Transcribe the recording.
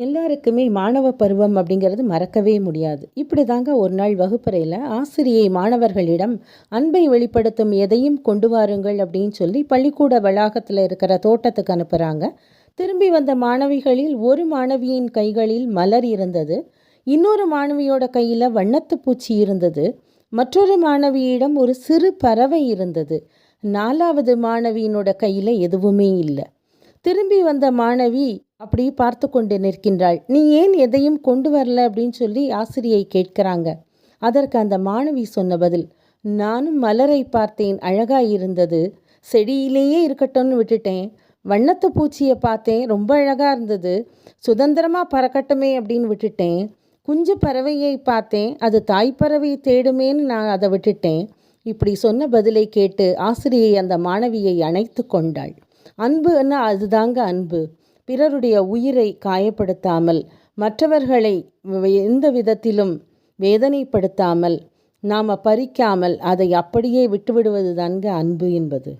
எல்லாருக்குமே மாணவ பருவம் அப்படிங்கிறது மறக்கவே முடியாது. இப்படி தாங்க ஒரு நாள் வகுப்பறையில் ஆசிரியை மாணவர்களிடம் அன்பை வெளிப்படுத்தும் எதையும் கொண்டு வாருங்கள் அப்படின்னு சொல்லி பள்ளிக்கூட வளாகத்தில் இருக்கிற தோட்டத்துக்கு அனுப்புகிறாங்க திரும்பி வந்த மாணவிகளில் ஒரு மாணவியின் கைகளில் மலர் இருந்தது. இன்னொரு மாணவியோட கையில் வண்ணத்து பூச்சி இருந்தது. மற்றொரு மாணவியிடம் ஒரு சிறு பறவை இருந்தது. நாலாவது மாணவியினோட கையில் எதுவுமே இல்லை. திரும்பி வந்த மாணவி அப்படி பார்த்து கொண்டு நிற்கின்றாள். நீ ஏன் எதையும் கொண்டு வரல? அப்படின்னு சொல்லி ஆசிரியை கேட்கிறாங்க. அதற்கு அந்த மாணவி சொன்ன பதில் நானும் மலரை பார்த்தேன். அழகாய் இருந்தது. செடியிலேயே இருக்கட்டும்னு விட்டுட்டேன். வண்ணத்து பூச்சியை பார்த்தேன். ரொம்ப அழகாக இருந்தது. சுதந்திரமாக பறக்கட்டுமே அப்படின்னு விட்டுட்டேன். குஞ்சு பறவையை பார்த்தேன். அது தாய்ப்பறவை தேடுமேன்னு நான் அதை விட்டுட்டேன். இப்படி சொன்ன பதிலை கேட்டு ஆசிரியை அந்த மாணவியை அணைத்து கொண்டாள். அன்புன்னா அதுதாங்க அன்பு. பிறருடைய உயிரை காயப்படுத்தாமல் மற்றவர்களை எந்த விதத்திலும் வேதனைப்படுத்தாமல் நாம் பறிக்காமல் அதை அப்படியே விட்டுவிடுவது தான்க அன்பு என்பது.